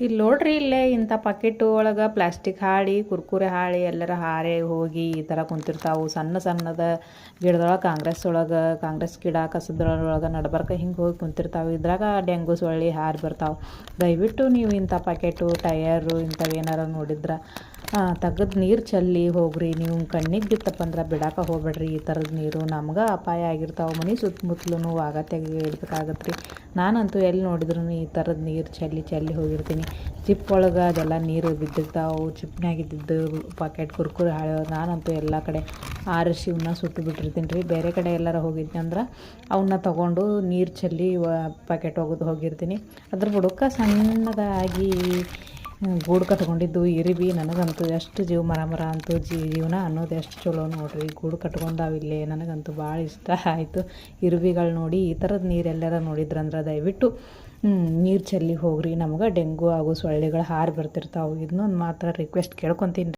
ಇಲ್ಲಿ ನೋಡ್ರಿ ಇಲ್ಲೇ ಇಂಥ ಪಾಕೆಟ್ ಒಳಗೆ ಪ್ಲಾಸ್ಟಿಕ್ ಹಾಳಿ, ಕುರ್ಕುರೆ ಹಾಳಿ ಎಲ್ಲರ ಹಾರೆ ಹೋಗಿ ಈ ಥರ ಕುಂತಿರ್ತಾವೆ. ಸಣ್ಣ ಸಣ್ಣದ ಗಿಡದೊಳಗೆ ಕಾಂಗ್ರೆಸ್ ಒಳಗೆ, ಕಾಂಗ್ರೆಸ್ ಗಿಡ ಕಸದೊಳಗೆ ನಡ್ಬರ್ಕ ಹಿಂಗೆ ಹೋಗಿ ಕುಂತಿರ್ತಾವೆ. ಇದ್ರಾಗ ಡೆಂಗು, ಸೊಳ್ಳೆ ಹಾರಿ ಬರ್ತಾವೆ. ದಯವಿಟ್ಟು ನೀವು ಇಂಥ ಪಾಕೆಟು ಟಯರು ಇಂಥವು ಏನಾರ ನೋಡಿದ್ರೆ ತೆಗೆದು ನೀರು ಚೆಲ್ಲಿ ಹೋಗ್ರಿ. ನೀವು ಕಣ್ಣಿಗೆ ಬಿತ್ತಪ್ಪ ಅಂದ್ರೆ ಬಿಡಾಕ ಹೋಗ್ಬೇಡ್ರಿ. ಈ ಥರದ ನೀರು ನಮ್ಗೆ ಅಪಾಯ ಆಗಿರ್ತಾವೆ ಮನೆ ಸುತ್ತಮುತ್ತಲೂ ಆಗತ್ಯಾಗಿ ಇಡ್ಬೇಕಾಗತ್ತೆ ರೀ ನಾನಂತೂ ಎಲ್ಲಿ ನೋಡಿದ್ರು ಈ ಥರದ ನೀರು ಚೆಲ್ಲಿ ಚೆಲ್ಲಿ ಹೋಗಿರ್ತೀನಿ. ಚಿಪ್ ಒಳಗೆ ಅದೆಲ್ಲ ನೀರು ಬಿದ್ದಿರ್ತಾವೆ, ಚಿಪ್ನ್ಯಾಗ ಇದ್ದಿದ್ದು ಪಾಕೆಟ್ ಕುರ್ಕುರೆ ಹಾಳೆ, ನಾನಂತೂ ಎಲ್ಲ ಕಡೆ ಆರಿಸಿ ಇವನ್ನ ಬಿಟ್ಟಿರ್ತೀನಿ ರೀ ಬೇರೆ ಕಡೆ ಎಲ್ಲರ ಹೋಗಿದ್ದೆ ಅಂದ್ರೆ ಅವನ್ನ ತೊಗೊಂಡು ನೀರು ಚೆಲ್ಲಿ ಪ್ಯಾಕೆಟ್ ಒಗೆದು ಹೋಗಿರ್ತೀನಿ. ಅದ್ರ ಬುಡಕ್ಕೆ ಸಣ್ಣದಾಗಿ ಗೂಡು ಕಟ್ಕೊಂಡಿದ್ದು ಇರಿಬಿ ನನಗಂತೂ ಎಷ್ಟು ಜೀವ ಮರ ಮರ ಅಂತೂ ಜೀವನ ಅನ್ನೋದು ಎಷ್ಟು ಚಲೋ ನೋಡ್ರಿ. ಗೂಡು ಕಟ್ಕೊಂಡಾವಿಲ್ಲೇ ನನಗಂತೂ ಭಾಳ ಇಷ್ಟ ಆಯಿತು ಇರುವಿಗಳು ನೋಡಿ. ಈ ಥರದ ನೀರೆಲ್ಲರ ನೋಡಿದ್ರಂದ್ರೆ ದಯವಿಟ್ಟು ನೀರು ಚೆಲ್ಲಿ ಹೋಗ್ರಿ. ನಮ್ಗೆ ಡೆಂಗು ಹಾಗೂ ಸೊಳ್ಳೆಗಳು ಹಾರು ಬರ್ತಿರ್ತಾವೆ. ಇದನ್ನೊಂದು ಮಾತ್ರ ರಿಕ್ವೆಸ್ಟ್ ಕೇಳ್ಕೊತೀನಿ.